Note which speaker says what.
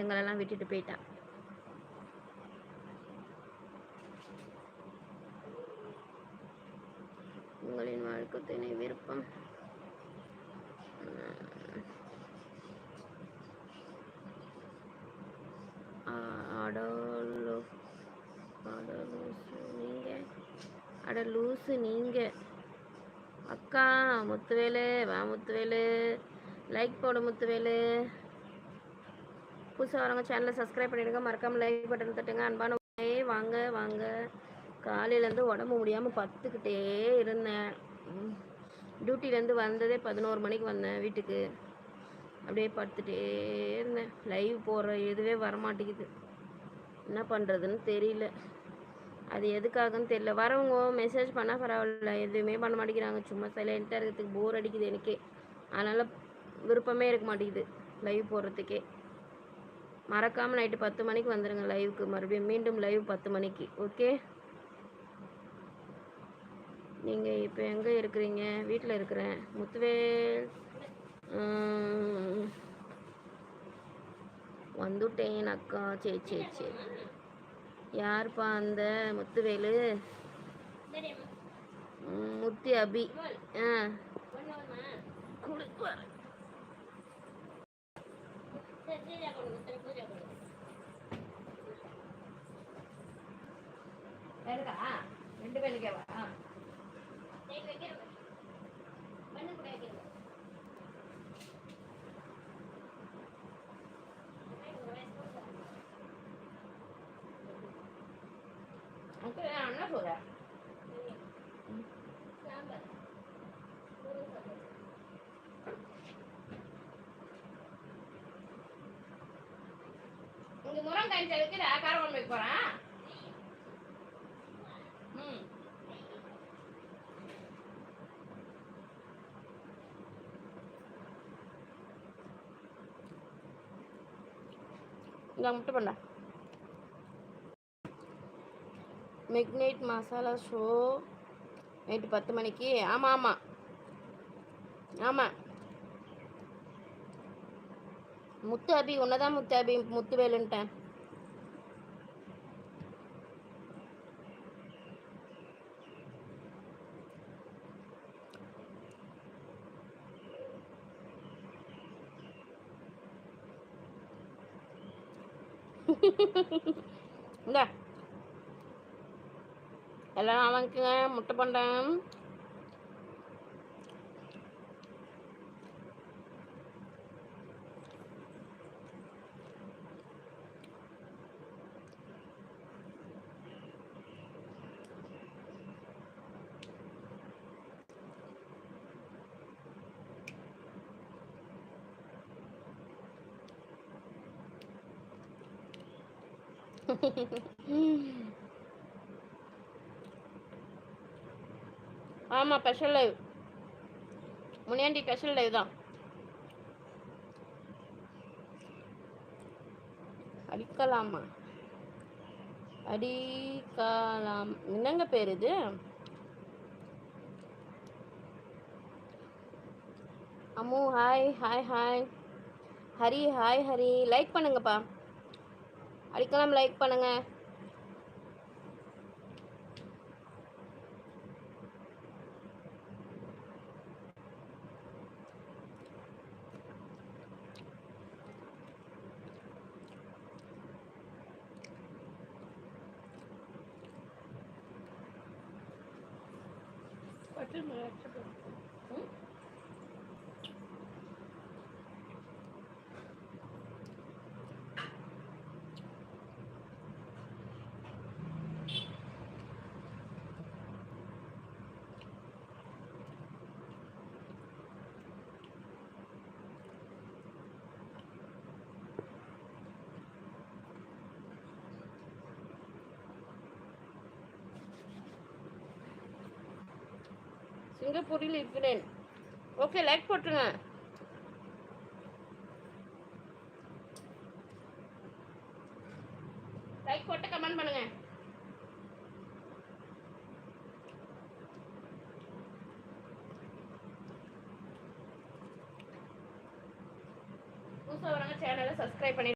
Speaker 1: எங்களெல்லாம் விட்டுட்டு போயிட்டான் உங்களின் வாழ்க்கை துணை விருப்பம். அடலு அட லூசு நீங்கள் அட லூசு நீங்கள் அக்கா முத்துவேலு வா முத்துவேலு. லைக் போடு முத்துவேலு. புதுசாக வரவங்க சேனலை சப்ஸ்கிரைப் பண்ணிடுங்க. மறக்காமல் லைக் பட்டன் தட்டுங்க. அன்பான உடனே வாங்க வாங்க. காலையிலேருந்து உடம்பு முடியாமல் பத்துக்கிட்டே இருந்தேன். டியூட்டிலேருந்து வந்ததே பதினோரு மணிக்கு வந்தேன் வீட்டுக்கு. அப்படியே படுத்துட்டே இருந்தேன். லைவ் போடுற இதுவே வரமாட்டேங்குது. என்ன பண்ணுறதுன்னு தெரியல. அது எதுக்காகன்னு தெரியல. வரவங்க மெசேஜ் பண்ணால் பரவாயில்ல. எதுவுமே பண்ண மாட்டேங்கிறாங்க. சும்மா சைலண்ட்டாக இருக்கிறதுக்கு போர் அடிக்குது எனக்கே. அதனால் விருப்பமே இருக்க மாட்டேங்குது. லைவ் போடுறதுக்கே. மறக்காமல் நைட்டு பத்து மணிக்கு வந்துடுங்க லைவுக்கு. மறுபடியும் மீண்டும் லைவ் பத்து மணிக்கு. ஓகே? நீங்கள் இப்போ எங்கே இருக்கிறீங்க? வீட்டில் இருக்கிறேன். முத்துவேல். வந்துட்டேன் அக்கா. சரி சரி சரி. யாருப்பா அந்த முத்துவேலு? முத்தி அபி. ஆ. ரெண்டு பேருக்கேவா என்ன சொல்ற? இங்க முருங்காய் செலுத்தி காரம் ஒன்று வைக்க போறேன். ம். மட்டும் பண்ண மெக்னைட் மசாலா ஷோ நைட்டு பத்து மணிக்கு. ஆமாம் ஆமாம் ஆமாம் முத்து அபி உன்னதான் முத்து அபி முத்து வேலுன்ட்டேன். இந்த. எல்லாம் நாளைக்குங்க முட்டை பண்டம் ஆமாம் special live Muniyandi special live தான். அடிக்கலாமா? அடிக்கலாம். என்னங்க பேர் இது? Ammu hi hi hi Hari hi Hari. Like பண்ணுங்கப்பா. அடிக்கலாம் லைக் பண்ணுங்க ம்? சிங்கப்பூரில் இருக்கிறேன். ஓகே லைக் போட்டுருங்க. லைக் போட்டு கமெண்ட் பண்ணுங்க. புதுசாக வரவங்க சேனலை சப்ஸ்கிரைப் பண்ணி